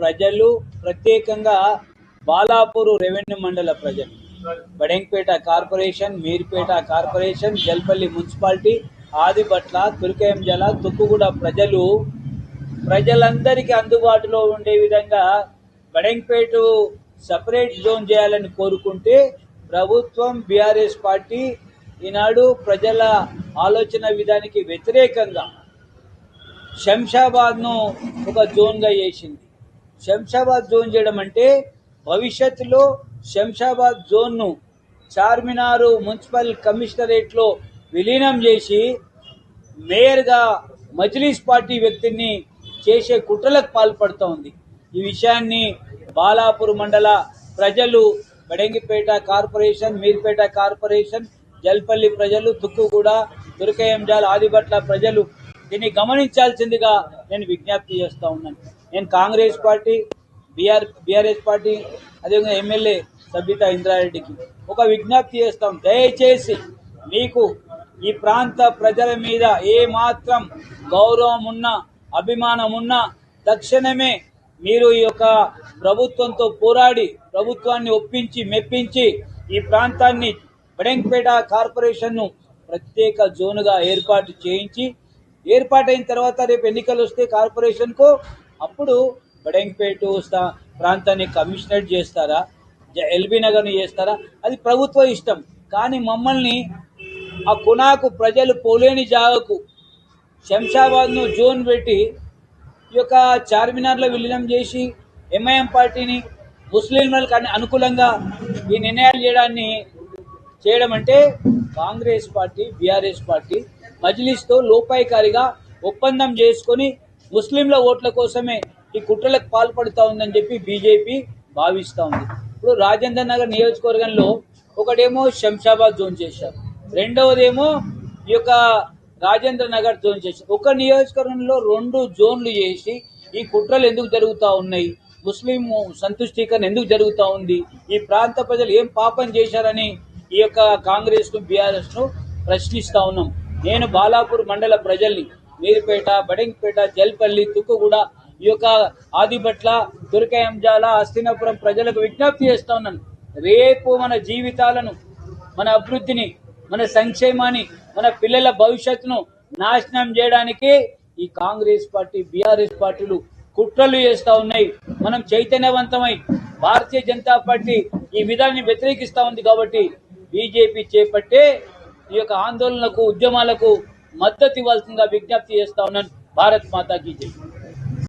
ప్రజలు ప్రత్యేకంగా బాలాపూర్ రెవెన్యూ మండల ప్రజలు. Badangpet corporation Meerpet corporation Jalpally municipality Adibatla Turkayamjal Tukkuguda ప్రజలు ప్రజలందరికీ అందుబాటులో ఉండే విధంగా బడెంపేట సపరేట్ జోన్ చేయాలని కోరుకుంటే ప్రభుత్వం బీఆర్ఎస్ పార్టీ ఈనాడు ప్రజల ఆలోచన విధానికి వ్యతిరేకంగా శంషాబాద్ను ఒక జోన్గా చేసింది. శంషాబాద్ జోన్ చేయడం అంటే భవిష్యత్తులో శంషాబాద్ జోన్ను చార్మినారు మున్సిపల్ కమిషనరేట్లో విలీనం చేసి మేయర్గా మజ్లీస్ పార్టీ వ్యక్తిని చేసే కుట్రలకు పాల్పడుతూ ఉంది. ఈ విషయాన్ని బాలాపూర్ మండల ప్రజలు బడంగిపేట కార్పొరేషన్ మీర్పేట కార్పొరేషన్ జల్పల్లి ప్రజలు తుక్కుగూడ దుర్గయంజాల్ ఆదిబట్ల ప్రజలు దీన్ని గమనించాల్సిందిగా నేను విజ్ఞప్తి చేస్తా ఉన్నాను. నేను Congress party BR BRS party అదేవిధంగా ఎమ్మెల్యే సబితా ఇంద్రారెడ్డికి ఒక విజ్ఞప్తి చేస్తాం. దయచేసి మీకు ఈ ప్రాంత ప్రజల మీద ఏ మాత్రం గౌరవం ఉన్నా అభిమానం ఉన్నా తక్షణమే మీరు ఈ యొక్క ప్రభుత్వంతో పోరాడి ప్రభుత్వాన్ని ఒప్పించి మెప్పించి ఈ ప్రాంతాన్ని బడెంపేట కార్పొరేషన్ను ప్రత్యేక జోనుగా ఏర్పాటు చేయించి ఏర్పాటైన తర్వాత రేపు ఎన్నికలు వస్తే కార్పొరేషన్కు అప్పుడు బడెంపేట ప్రాంతాన్ని కమిషనరేట్ చేస్తారా? జ- ఎల్బీ నగర్ని చేస్తారా? అది ప్రభుత్వ ఇష్టం. కానీ మమ్మల్ని ఆ కునాకు ప్రజలు పోలేని జాగకు శంషాబాద్ను జోన్ పెట్టి ఈ యొక్క చార్మినార్లో విలీనం చేసి ఎంఐఎం పార్టీని ముస్లింలకు అను- అనుకూలంగా ఈ నిర్ణయాలు చేయడాన్ని చేయడం అంటే కాంగ్రెస్ పార్టీ బీఆర్ఎస్ పార్టీ మజ్లిస్తో లోపాయికారిగా ఒప్పందం చేసుకొని ముస్లింల ఓట్ల కోసమే ఈ కుట్రలకు పాల్పడుతూ ఉందని చెప్పి బీజేపీ భావిస్తూ ఉంది. ఇప్పుడు రాజేంద్ర నగర్ నియోజకవర్గంలో ఒకటేమో శంషాబాద్ జోన్ చేశారు. రెండవదేమో ఈ యొక్క రాజేంద్ర నగర్ జోన్ చేశారు. ఒక నియోజకవర్గంలో రెండు జోన్లు చేసి ఈ కుట్రలు ఎందుకు జరుగుతూ ఉన్నాయి? ముస్లిం సంతుష్టీకరణ ఎందుకు జరుగుతూ ఉంది? ఈ ప్రాంత ప్రజలు ఏం పాపం చేశారని ఈ యొక్క కాంగ్రెస్ను బీఆర్ఎస్ను ప్రశ్నిస్తూ ఉన్నాం. నేను బాలాపూర్ మండల ప్రజల్ని మీరుపేట బడింగ్పేట జల్పల్లి తుక్కుగూడ ఈ యొక్క ఆదిబట్ల దుర్గయంజాల హస్తినాపురం ప్రజలకు విజ్ఞప్తి చేస్తా ఉన్నాను. రేపు మన జీవితాలను మన అభివృద్ధిని మన సంక్షేమాన్ని మన పిల్లల భవిష్యత్తును నాశనం చేయడానికి ఈ కాంగ్రెస్ పార్టీ బీఆర్ఎస్ పార్టీలు కుట్రలు చేస్తా ఉన్నాయి. మనం చైతన్యవంతమై భారతీయ జనతా పార్టీ ఈ విధాన్ని వ్యతిరేకిస్తా ఉంది కాబట్టి బీజేపీ చేపట్టే ఈ యొక్క ఆందోళనకు ఉద్యమాలకు మద్దతు ఇవ్వాల్సిందిగా విజ్ఞప్తి చేస్తా ఉన్నాను భారత్ మాతాకి జై